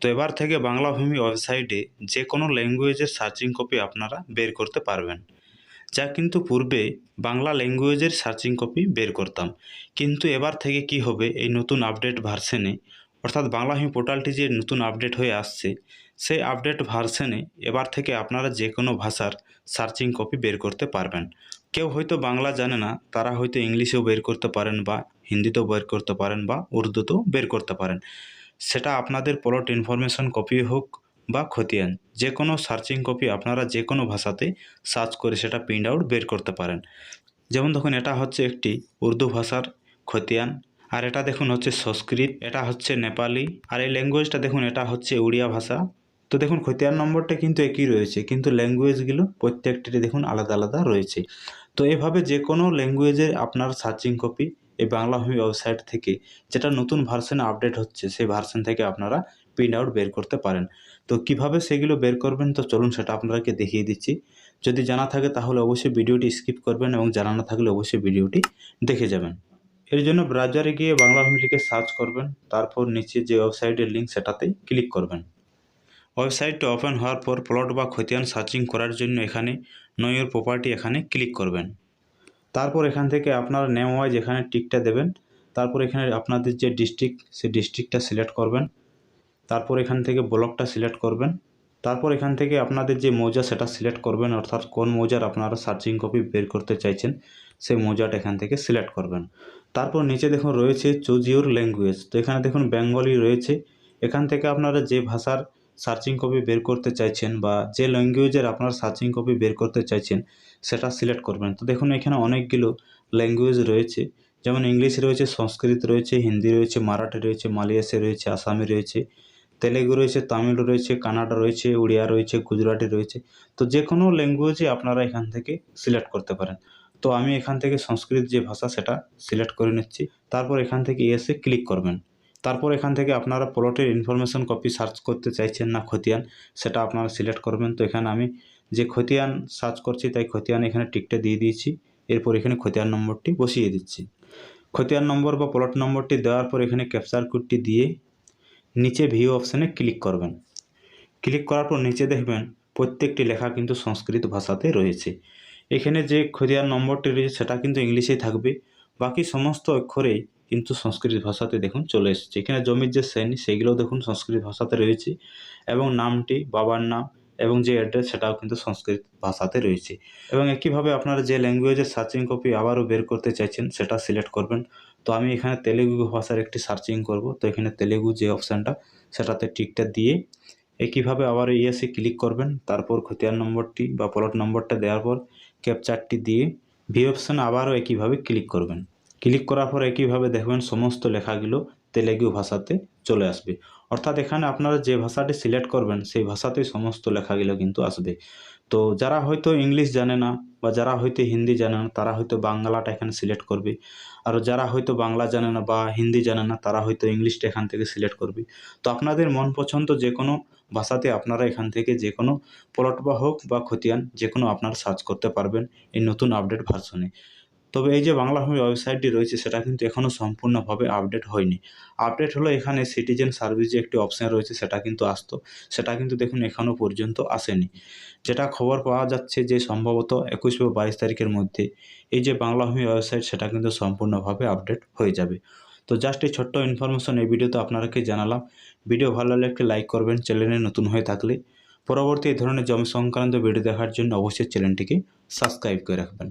তো এবার থেকে বাংলা ভূমি ওয়েবসাইটে যে কোনো ল্যাঙ্গুয়েজের সার্চিং কপি আপনারা বের করতে পারবেন। যা কিন্তু পূর্বে বাংলা ল্যাঙ্গুয়েজের সার্চিং কপি বের করতাম। কিন্তু এবার থেকে কি হবে এই নতুন আপডেট ভার্সনে, অর্থাৎ বাংলা ভূমি পোর্টালটি যে নতুন আপডেট হয়ে আসছে, সেই আপডেট ভার্সনে এবার থেকে আপনারা যে কোনো ভাষার সার্চিং কপি বের করতে পারবেন। কেউ হয়তো বাংলা জানে না, তারা হয়তো ইংলিশেও বের করতে পারেন বা হিন্দিতেও বের করতে পারেন বা উর্দুতেও বের করতে পারেন। সেটা আপনাদের প্লট ইনফরমেশন কপি হোক বা খতিয়ান যে কোনো সার্চিং কপি আপনারা যে কোনো ভাষাতে সার্চ করে সেটা প্রিন্ট আউট বের করতে পারেন। যেমন দেখুন, এটা হচ্ছে একটি উর্দু ভাষার খতিয়ান, আর এটা দেখুন হচ্ছে সংস্কৃত, এটা হচ্ছে নেপালি, আর এই ল্যাঙ্গুয়েজটা দেখুন, এটা হচ্ছে উড়িয়া ভাষা। তো দেখুন, খতিয়ান নম্বরটা কিন্তু একই রয়েছে, কিন্তু ল্যাঙ্গুয়েজগুলো প্রত্যেকটিতে দেখুন আলাদা আলাদা রয়েছে। তো এভাবে যে কোনো ল্যাঙ্গুয়েজের আপনার সার্চিং কপি এই বাংলা ভূমি ওয়েবসাইট থেকে যেটা নতুন ভার্সনে আপডেট হচ্ছে, সেই ভার্সন থেকে আপনারা প্রিন্ট আউট বের করতে পারেন। তো কীভাবে সেগুলো বের করবেন? তো চলুন সেটা আপনাদেরকে দেখিয়ে দিচ্ছি। যদি জানা থাকে তাহলে অবশ্যই ভিডিওটি স্কিপ করবেন এবং জানা না থাকলে অবশ্যই ভিডিওটি দেখে যাবেন। এর জন্য ব্রাউজারে গিয়ে বাংলা লিখে সার্চ করবেন, তারপর নিচে যে ওয়েবসাইটের লিঙ্ক সেটাতে ক্লিক করবেন। ওয়েবসাইটটা ওপেন হওয়ার পর প্লট বা খতিয়ান সার্চিং করার জন্য এখানে নয়র প্রপার্টি এখানে ক্লিক করবেন। তারপর এখান থেকে আপনারা নেম ওয়াইজ এখানে টিকটা দেবেন। তারপর এখানে আপনাদের যে ডিস্ট্রিক্ট সেই ডিস্ট্রিক্টটা সিলেক্ট করবেন। তারপর এখান থেকে ব্লকটা সিলেক্ট করবেন। তারপর এখান থেকে আপনাদের যে মৌজা, সেটা সিলেক্ট করবেন। অর্থাৎ কোন মৌজার আপনারা সার্চিং কপি বের করতে চাইছেন, সেই মৌজাটা এখান থেকে সিলেক্ট করবেন। তারপর নিচে দেখুন রয়েছে চুজ ইউর ল্যাঙ্গুয়েজ তো এখানে দেখুন বেঙ্গলি রয়েছে। এখান থেকে আপনারা যে ভাষার সার্চিং কপি বের করতে চাইছেন বা যে ল্যাঙ্গুয়েজের আপনার সার্চিং কপি বের করতে চাইছেন, সেটা সিলেক্ট করবেন। তো দেখুন, এখানে অনেকগুলো ল্যাঙ্গুয়েজ রয়েছে। যেমন ইংলিশ রয়েছে, সংস্কৃত রয়েছে, হিন্দি রয়েছে, মারাঠি রয়েছে, মালয়েশি রয়েছে, আসামি রয়েছে, তেলেগু রয়েছে, তামিল রয়েছে, কানাডা রয়েছে, উড়িয়া রয়েছে, গুজরাটি রয়েছে। তো যে কোনো ল্যাঙ্গুয়েজে আপনারা এখান থেকে সিলেক্ট করতে পারেন। তো আমি এখান থেকে সংস্কৃত যে ভাষা, সেটা সিলেক্ট করে নিচ্ছি। তারপর এখান থেকে এসে ক্লিক করবেন। তারপর এখান থেকে আপনারা প্লটের ইনফরমেশন কপি সার্চ করতে চাইছেন না খতিয়ান, সেটা আপনারা সিলেক্ট করবেন। তো এখানে আমি যে খতিয়ান সার্চ করছি, তাই খতিয়ান এখানে টিকটা দিয়ে দিয়েছি। এরপর এখানে খতিয়ান নম্বরটি বসিয়ে দিচ্ছি। খতিয়ান নম্বর বা প্লট নম্বরটি দেওয়ার পর এখানে ক্যাপচার কোডটি দিয়ে নিচে ভিউ অপশানে ক্লিক করবেন। ক্লিক করার পর নিচে দেখবেন প্রত্যেকটি লেখা কিন্তু সংস্কৃত ভাষাতে রয়েছে। এখানে যে খতিয়ান নম্বরটি রয়েছে, সেটা কিন্তু ইংলিশেই থাকবে। বাকি সমস্ত অক্ষরেই কিন্তু সংস্কৃত ভাষাতে দেখুন চলে এসেছে। এখানে জমির যে শ্রেণি সেগুলোও দেখুন সংস্কৃত ভাষাতে রয়েছে এবং নামটি, বাবার নাম এবং যে অ্যাড্রেস সেটাও কিন্তু সংস্কৃত ভাষাতে রয়েছে। এবং একইভাবে আপনারা যে ল্যাঙ্গুয়েজের সার্চিং কপি আবারও বের করতে চাইছেন, সেটা সিলেক্ট করবেন। তো আমি এখানে তেলেগু ভাষার একটি সার্চিং করব। তো এখানে তেলেগু যে অপশানটা সেটাতে টিকটা দিয়ে একইভাবে আবার ইয়েসে ক্লিক করবেন। তারপর খতিয়ান নম্বরটি বা প্লট নম্বরটা দেওয়ার পর ক্যাপচারটি দিয়ে ভি অপশান আবারও একইভাবে ক্লিক করবেন। ক্লিক করার পর একইভাবে দেখবেন সমস্ত লেখাগুলো তেলেগু ভাষাতে চলে আসবে। অর্থাৎ এখানে আপনারা যে ভাষাটি সিলেক্ট করবেন, সেই ভাষাতেই সমস্ত লেখাগুলো কিন্তু আসবে। তো যারা হয়তো ইংলিশ জানে না বা যারা হয়তো হিন্দি জানে না, তারা হয়তো বাংলাটা এখানে সিলেক্ট করবে। আর যারা হয়তো বাংলা জানে না বা হিন্দি জানে না, তারা হয়তো ইংলিশটা এখান থেকে সিলেক্ট করবে। তো আপনাদের মন পছন্দ যে কোনো ভাষাতে আপনারা এখান থেকে যে কোনো প্লট বা হোক বা খতিয়ান, যে কোনো আপনারা সার্চ করতে পারবেন এই নতুন আপডেট ভার্সনে। তবে এই যে বাংলা ভূমি ওয়েবসাইটটি রয়েছে, সেটা কিন্তু এখনও সম্পূর্ণভাবে আপডেট হয়নি। আপডেট হলো এখানে সিটিজেন সার্ভিস যে একটি অপশান রয়েছে, সেটা কিন্তু আসতো। সেটা কিন্তু দেখুন এখনও পর্যন্ত আসেনি। যেটা খবর পাওয়া যাচ্ছে যে সম্ভবত একুশ বা বাইশ তারিখের মধ্যে এই যে বাংলা ভূমি ওয়েবসাইট সেটা কিন্তু সম্পূর্ণভাবে আপডেট হয়ে যাবে। তো জাস্ট এই ছোট্ট ইনফরমেশন এই ভিডিওতে আপনারাকে জানালাম। ভিডিও ভালো লাগলে একটি লাইক করবেন চ্যানেলে নতুন হয়ে থাকলে। পরবর্তী এই ধরনের জমি সংক্রান্ত ভিডিও দেখার জন্য অবশ্যই চ্যানেলটিকে সাবস্ক্রাইব করে রাখবেন।